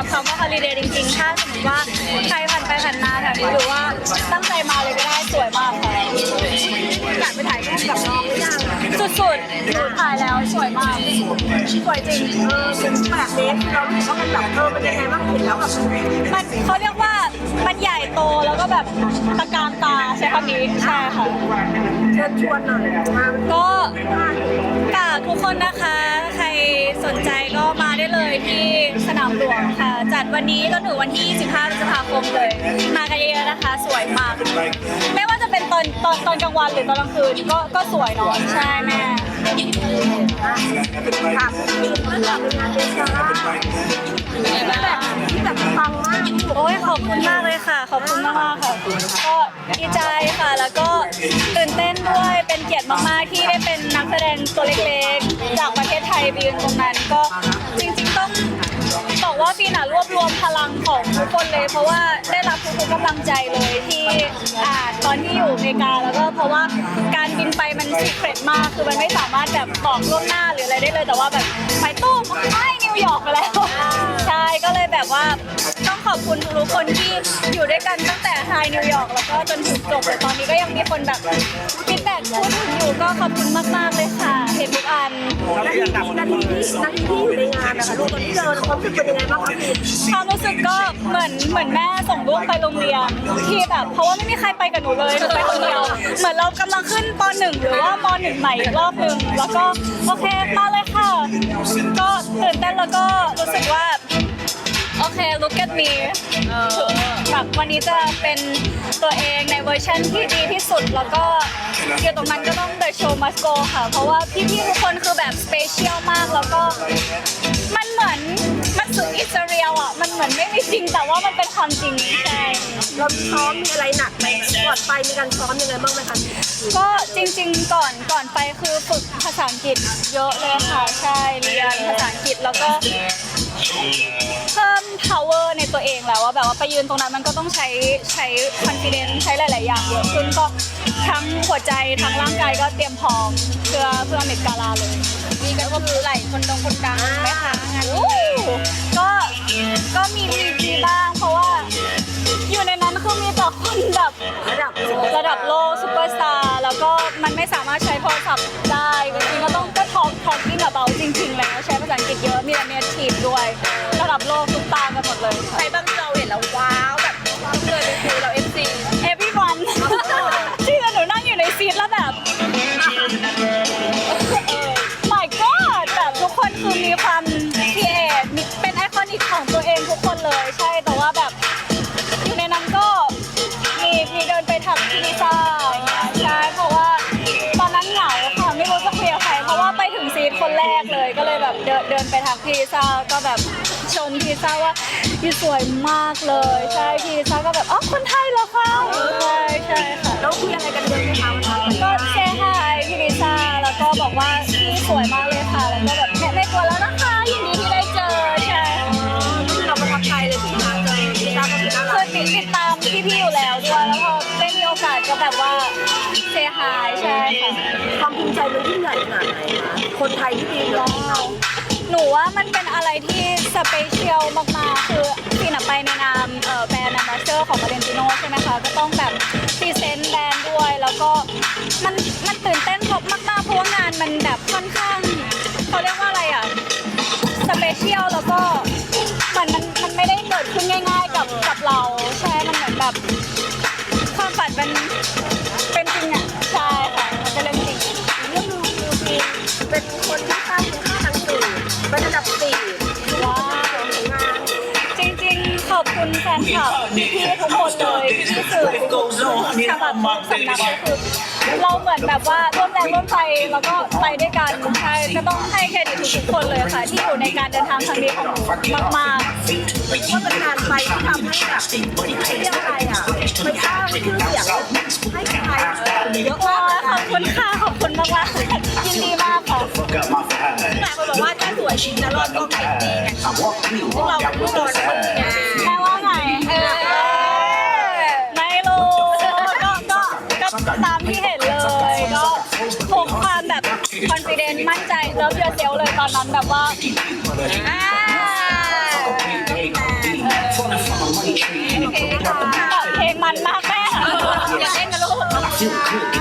กับคำว่า holiday จริงๆ ถ้าสมมติว่าใครผ่านไปผ่านมาแถวนี้หรือว่าตั้งใจมาเลยก็ได้สวยมากค่ะอยากไปถ่ายรูปกับน้องหรือยังสุดๆถ่ายแล้วสวยมากสวยจริงเออเป็นแปดเมตรเรารู้สึกว่ามันแบบเออมันยังไงบ้างเห็นแล้วแบบมันเขาเรียกว่ามันใหญ่โตแล้วก็แบบตะการตาใช้คำนี้ใช่ค่ะเชิญชวนหน่อยก็ฝากทุกคนนะคะ ใครสนใจก็มาได้เลยที่ สนามหลวงค่ะ จัดวันนี้จนถึงวันที่25พฤษภาคมเลย มากันเยอะๆนะคะ สวยมาก ไม่ว่าจะเป็นตอนตอนตอนกลางวันหรือตอนกลางคืนก็ก็สวยเนาะใช่แม่ถามคุณพี่เรื่องราวงานเดซ่าแบบที่แบบฟังมากโอ้ยขอบคุณมากเลยค่ะ ขอบคุณมากมากๆค่ะก็ดีใจค่ะ แล้วก็ตื่นเต้นด้วยเป็นเกียรติมากๆที่ได้เป็นนักแสดงตัวเล็กๆ จากประเทศไทยไปยืนตรงนั้นก็จริงๆต้องบอก ว่าฟีน่ะรวบรวมพลังของทุกคนเลย เพราะว่าได้รับทุกๆกำลังใจเลยที่อ่าตอนที่อยู่อเมริกาแล้วก็เพราะว่าการบินไปมันสีเครตมากคือมันไม่สามารถแบบบอกล่วงหน้าหรืออะไรได้เลยแต่ว่าแบบไปตู้ไม่นิวยอร์กไปแล้วใช่ก็เลยแบบว่าต้องขอบคุณทุกๆคนที่อยู่ด้วยกันตั้งแต่ไฮนิวยอร์กแล้วก็จนถึงจบเลยตอนนี้ก็ยังมีคนแบบฟีดแบ็กพูดถึงอยู่ก็ขอบคุณมากๆเลยค่ะ เห็นทุกอัน นาทีที่นาทีที่นาทีที่อยู่ในงานนะคะลูกตอนที่เจอความรู้สึกเป็นยังไงบ้างคะพี่ความรู้สึกก็เหมือนเหมือนแม่ส่งลูกไปโรงเรียนที่แบบ เพราะว่าไม่มีใครไปกับหนูเลยหนูไปคนเดียวเหมือนเรากำลังขึ้นปหนึ่งหรือว่ามหนึ่งใหม่อีกรอบหนึ่งแล้วก็โอเคมาเลยค่ะ ก็ตื่นเต้นแล้วก็รู้สึกว่า โอเค look at me แบบวันนี้จะเป็นตัวเองในเวอร์ชันที่ดีที่สุด แล้วก็อยู่ตรงนั้นก็ ต้อง the show must go ค่ะ เพราะว่าพี่ๆทุกคนคือแบบสเปเชียลมากแล้วก็ มันเหมือนมันสุดอิสราเอลอะ มันเหมือนไม่มีจริงแต่ว่ามันเป็นความจริงใช่ เราซ้อมมีอะไรหนักไหมก่อนไปมีการซ้อมยังไงบ้างไหมคะก็จริงๆก่อนก่อนไปคือฝึกภาษาอังกฤษเยอะเลยค่ะใช่เรียนภาษาอังกฤษแล้วก็ เพิ่ม power ในตัวเองแล้วว่าแบบว่าไปยืนตรงนั้นมันก็ต้องใช้ใช้ confidence ใช้หลาย ๆ อย่างเยอะขึ้นก็ทั้งหัวใจทั้งร่างกายก็เตรียมพร้อมเพื่อเพื่อเมกาลาเลย มีก็คือไหลคนดงคนดังไหมคะงานโอ้ก็ก็มีมีมีบ้างเพราะว่า อยู่ในนั้นคือมีแต่คนแบบระดับโลกระดับโลกซูเปอร์สตาร์แล้วก็มันไม่สามารถใช้โทรศัพท์ได้จริงๆก็ต้อง ก็ทอล์กทอล์กกิ้งกับเบาจริง ๆ แล้วใช้ภาษาอังกฤษเยอะมีแต่เนทีฟด้วยระดับโลกทุกตากันหมดเลยใครบ้างที่เราเห็นแล้วว้าวแบบเลยเป็นคือเราเอฟซี everyone ที่หนูนั่งอยู่ในซีทแล้วแบบ my god แบบทุกคนคือมีความครีเอทมีเป็นไอคอนิกของตัวเองทุกคนเลยใช่แต่ว่า แบบเดินเดินไปทักพี่ลิซ่าก็แบบชมพี่ลิซ่าว่าพี่สวยมากเลย ใช่พี่ลิซ่าก็แบบอ๋อคนไทยเหรอคะใช่ใช่ค่ะแล้วคุยอะไรกันเยอะไหมคะวันนั้นก็เซฮายพี่ลิซ่าแล้วก็บอกว่าพี่สวยมากเลยค่ะแล้วก็แบบไม่ไม่กลัวแล้วนะคะยินดีที่ได้เจอใช่เราประทับใจเลยที่มาเจอพี่ตาก็คือน่าเครัยกติดติดตามพี่ๆอยู่แล้วด้วยแล้วพอได้มีโอกาสก็แบบว่าเซฮายใช่ค่ะความภูมิใจมันยิ่งใหญ่ขนาดไหนคะคนไทยที่ดีร้องเรา หนูว่ามันเป็นอะไรที่สเปเชียลมากๆ คือพี่น่ะไปในนามแบรนด์นัมเซอร์ของมาเรนติโนใช่ไหมคะ ก็ต้องแบบพรีเซนต์แบรนด์ด้วย แล้วก็มันมันตื่นเต้นมากๆเพราะว่างานมันแบบค่อนข้างเขาเรียกว่าอะไรอะ สเปเชียลแล้วก็เหมือนมันมันไม่ได้เกิดขึ้นง่าย ๆ กับกับเราใช่มันเหมือนแบบความฝันมันเป็นจริงอะใช่ค่ะมันเป็นเรื่องจริงเรื่องดูดีเป็นคน ฉบับทุกสำนักก็คือเราเหมือนแบบว่าร่วมแรงร่วมใจแล้วก็ไปด้วยกันใช่ก็ต้องให้เครดิตทุกๆคนเลยค่ะ ที่อยู่ในการเดินทางครั้งนี้ของหนูมากว่าเป็นการไปที่ทำให้แบบเรียกอะไรอะไปสร้างชื่อเสียงให้ไทยเยอะมากขอบคุณค่ะ ขอบคุณมากๆยินดีมากค่ะ หลายคนบอกว่าถ้าสวยจริงนะรอดก็ไม่ดีไงพวกเราพวกเราคนงานแม่ว่าไงเออ ตามที่เห็นเลย ก็พกความแบบคอนฟิเดนซ์มั่นใจเลิฟเยอเซลเลยตอนนั้นแบบว่าอ่าเพลงมันมากแม่ยากเล่นนะลูก